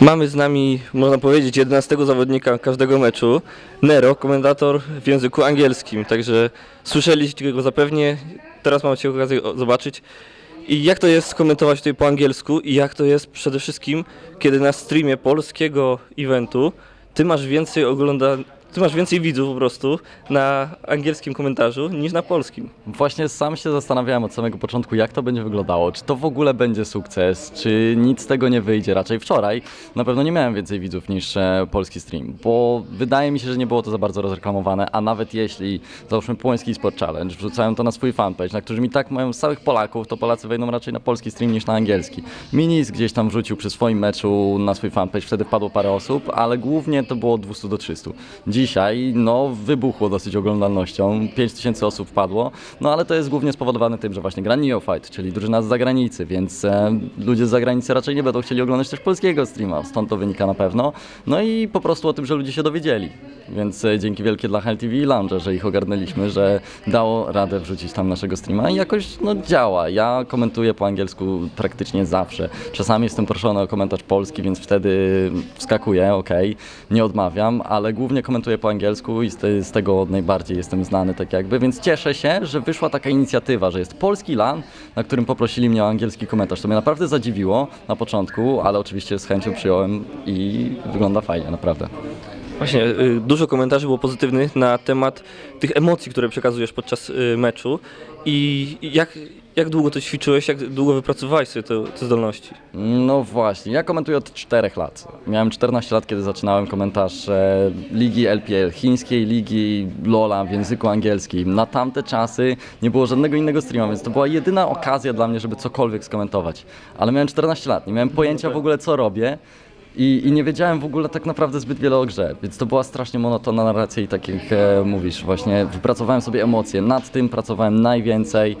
Mamy z nami, można powiedzieć, 11 zawodnika każdego meczu. Nero, komentator w języku angielskim, także słyszeliście go zapewnie, teraz macie okazję zobaczyć. I jak to jest komentować tutaj po angielsku i jak to jest przede wszystkim, kiedy na streamie polskiego eventu ty masz więcej ogląda... Ty masz więcej widzów po prostu na angielskim komentarzu niż na polskim. Właśnie sam się zastanawiałem od samego początku, jak to będzie wyglądało. Czy to w ogóle będzie sukces, czy nic z tego nie wyjdzie. Raczej wczoraj na pewno nie miałem więcej widzów niż e, polski stream, bo wydaje mi się, że nie było to za bardzo rozreklamowane, a nawet jeśli, załóżmy Płoński Sport Challenge, wrzucają to na swój fanpage, na którym i tak mają całych Polaków, to Polacy wejdą raczej na polski stream niż na angielski. Minis gdzieś tam wrzucił przy swoim meczu na swój fanpage, wtedy wpadło parę osób, ale głównie to było od 200 do 300. Dzisiaj, no, wybuchło dosyć oglądalnością, 5000 osób wpadło, no ale to jest głównie spowodowane tym, że właśnie gra Neophyte, czyli drużyna z zagranicy, więc e, ludzie z zagranicy raczej nie będą chcieli oglądać też polskiego streama, stąd to wynika na pewno. No i po prostu o tym, że ludzie się dowiedzieli. Więc e, dzięki wielkie dla Hell TV i Lounge, że ich ogarnęliśmy, że dało radę wrzucić tam naszego streama i jakoś no, działa. Ja komentuję po angielsku praktycznie zawsze. Czasami jestem proszony o komentarz polski, więc wtedy wskakuję, okej, nie odmawiam, ale głównie komentuję po angielsku i z, z tego najbardziej jestem znany tak jakby, więc cieszę się, że wyszła taka inicjatywa, że jest polski LAN, na którym poprosili mnie o angielski komentarz. To mnie naprawdę zadziwiło na początku, ale oczywiście z chęcią przyjąłem i wygląda fajnie, naprawdę. Właśnie, y, dużo komentarzy było pozytywnych na temat tych emocji, które przekazujesz podczas y, meczu i jak, jak długo to ćwiczyłeś, jak długo wypracowałeś sobie te, te zdolności? No właśnie, ja komentuję od 4 lat. Miałem 14 lat, kiedy zaczynałem komentarz ligi LPL, chińskiej ligi LoLa w języku angielskim. Na tamte czasy nie było żadnego innego streama, więc to była jedyna okazja dla mnie, żeby cokolwiek skomentować. Ale miałem 14 lat, nie miałem pojęcia w ogóle co robię. I, I nie wiedziałem w ogóle tak naprawdę zbyt wiele o grze, więc to była strasznie monotonna narracja i tak jak e, mówisz, właśnie wypracowałem sobie emocje, nad tym pracowałem najwięcej.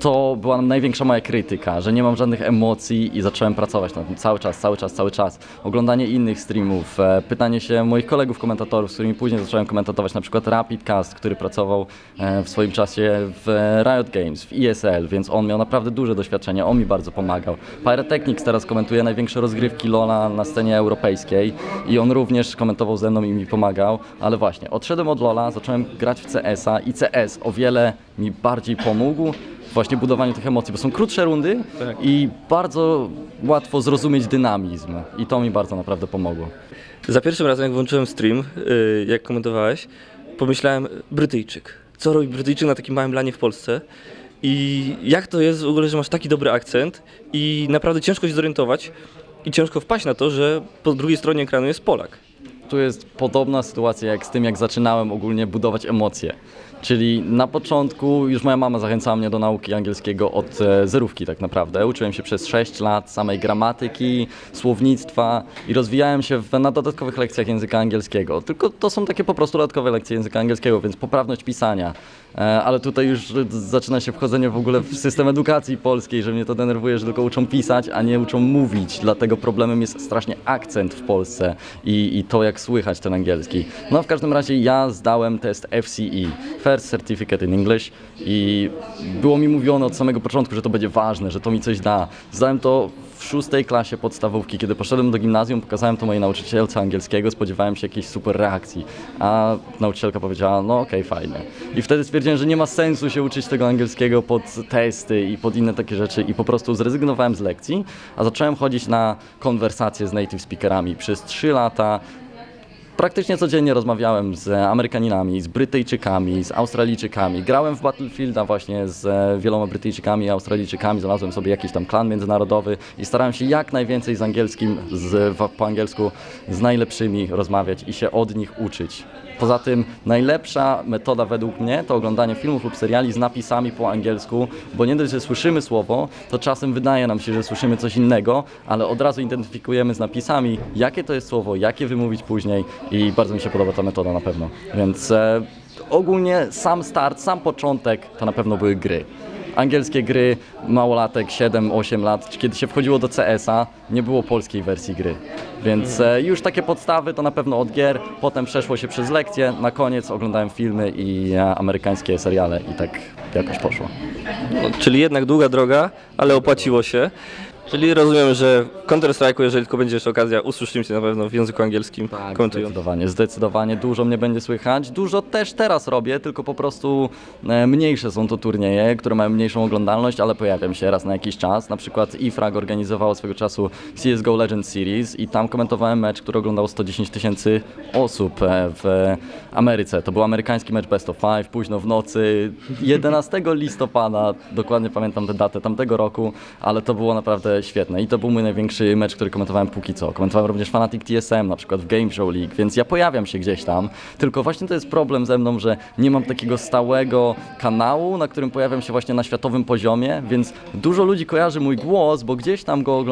To była największa moja krytyka, że nie mam żadnych emocji i zacząłem pracować nad tym cały czas, cały czas, cały czas. Oglądanie innych streamów, e, pytanie się moich kolegów komentatorów, z którymi później zacząłem komentować, na przykład Rapid Cast, który pracował e, w swoim czasie w Riot Games, w ESL, więc on miał naprawdę duże doświadczenie, on mi bardzo pomagał. Pyrotechnics teraz komentuje największe rozgrywki LoLa na scenie europejskiej i on również komentował ze mną i mi pomagał, ale właśnie, odszedłem od LoLa, zacząłem grać w CS-a i CS o wiele mi bardziej pomógł właśnie budowaniu tych emocji, bo są krótsze rundy Tak. i bardzo łatwo zrozumieć dynamizm i to mi bardzo naprawdę pomogło. Za pierwszym razem, jak włączyłem stream, y, jak komentowałeś, pomyślałem, Brytyjczyk. Co robi Brytyjczyk na takim małym lanie w Polsce? I jak to jest w ogóle, że masz taki dobry akcent i naprawdę ciężko się zorientować i ciężko wpaść na to, że po drugiej stronie ekranu jest Polak. Tu jest podobna sytuacja jak z tym, jak zaczynałem ogólnie budować emocje. Czyli na początku już moja mama zachęcała mnie do nauki angielskiego od e, zerówki tak naprawdę. Uczyłem się przez 6 lat samej gramatyki, słownictwa i rozwijałem się w, na dodatkowych lekcjach języka angielskiego. Tylko to są takie po prostu dodatkowe lekcje języka angielskiego, więc poprawność pisania. E, ale tutaj już zaczyna się wchodzenie w ogóle w system edukacji polskiej, że mnie to denerwuje, że tylko uczą pisać, a nie uczą mówić. Dlatego problemem jest strasznie akcent w Polsce i, i to, jak słychać ten angielski. No w każdym razie ja zdałem test FCE, First Certificate in English i było mi mówione od samego początku, że to będzie ważne, że to mi coś da. Zdałem to w szóstej klasie podstawówki, kiedy poszedłem do gimnazjum, pokazałem to mojej nauczycielce angielskiego, spodziewałem się jakiejś super reakcji, a nauczycielka powiedziała, no okej, fajnie. I wtedy stwierdziłem, że nie ma sensu się uczyć tego angielskiego pod testy i pod inne takie rzeczy i po prostu zrezygnowałem z lekcji, a zacząłem chodzić na konwersacje z native speakerami. Przez trzy lata Praktycznie codziennie rozmawiałem z Amerykaninami, z Brytyjczykami, z Australijczykami. Grałem w Battlefielda właśnie z wieloma Brytyjczykami i Australijczykami. Znalazłem sobie jakiś tam klan międzynarodowy i starałem się jak najwięcej z angielskim, z, po angielsku z najlepszymi rozmawiać i się od nich uczyć. Poza tym najlepsza metoda według mnie to oglądanie filmów lub seriali z napisami po angielsku, bo nie dość, że słyszymy słowo, to czasem wydaje nam się, że słyszymy coś innego, ale od razu identyfikujemy z napisami, jakie to jest słowo, jakie wymówić później i bardzo mi się podoba ta metoda na pewno. Więc e, ogólnie sam start, sam początek to na pewno były gry. Angielskie gry, małolatek, 7-8 lat, kiedy się wchodziło do CS-a, nie było polskiej wersji gry. Więc e, już takie podstawy to na pewno od gier, potem przeszło się przez lekcje, na koniec oglądałem filmy i e, amerykańskie seriale i tak jakoś poszło. No, czyli jednak długa droga, ale opłaciło się. Czyli rozumiem, że w Counter-Strike'u, jeżeli tylko będzie jeszcze okazja, usłyszymy Cię na pewno w języku angielskim Tak, komentując. zdecydowanie, zdecydowanie dużo mnie będzie słychać. Dużo też teraz robię, tylko po prostu e, mniejsze są to turnieje, które mają mniejszą oglądalność, ale pojawiam się raz na jakiś czas. Na przykład IFRAG organizował swego czasu CSGO Legends Series i tam komentowałem mecz, który oglądało 110 tysięcy osób e, w Ameryce. To był amerykański mecz Best of Five, późno w nocy, 11 listopada, dokładnie pamiętam tę datę tamtego roku, ale to było naprawdę świetne i to był mój największy mecz, który komentowałem póki co. Komentowałem również Fnatic TSM, na przykład w Game Show League, więc ja pojawiam się gdzieś tam, tylko właśnie to jest problem ze mną, że nie mam takiego stałego kanału, na którym pojawiam się właśnie na światowym poziomie, więc dużo ludzi kojarzy mój głos, bo gdzieś tam go,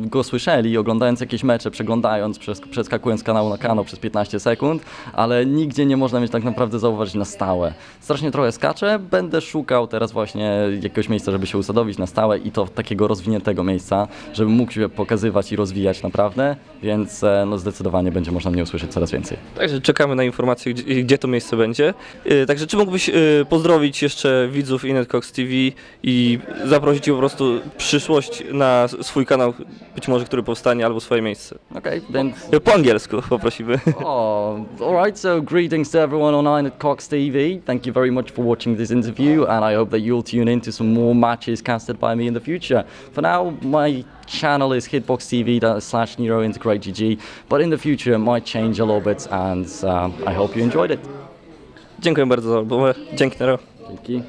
go słyszeli, oglądając jakieś mecze, przeglądając, przes- przeskakując z kanału na kanał przez 15 sekund, ale nigdzie nie można mieć tak naprawdę zauważyć na stałe. Strasznie trochę skaczę, będę szukał teraz właśnie jakiegoś miejsca, żeby się usadowić na stałe i to takiego rozwiniętego miejsca, żeby mógł się pokazywać i rozwijać naprawdę, więc e, no zdecydowanie będzie można mnie usłyszeć coraz więcej. Także czekamy na informacje, gdzie, gdzie to miejsce będzie. Yy, Także czy mógłbyś yy, pozdrowić jeszcze widzów Inetcox TV i zaprosić ich po prostu przyszłość na swój kanał, być może który powstanie, albo swoje miejsce. Okej, więc Yy, Po angielsku poprosimy. Oh, all right. So, greetings to everyone on Iron Cox TV. Thank you very much for watching this interview, and I hope that you'll tune in to some more matches casted by me in the future. For now, my channel is Hitbox TV that slash Nero Integrate GG, but in the future, it might change a little bit, and um, I hope you enjoyed it. Dziękuję bardzo za rozmowę. Dzięki Nero. You.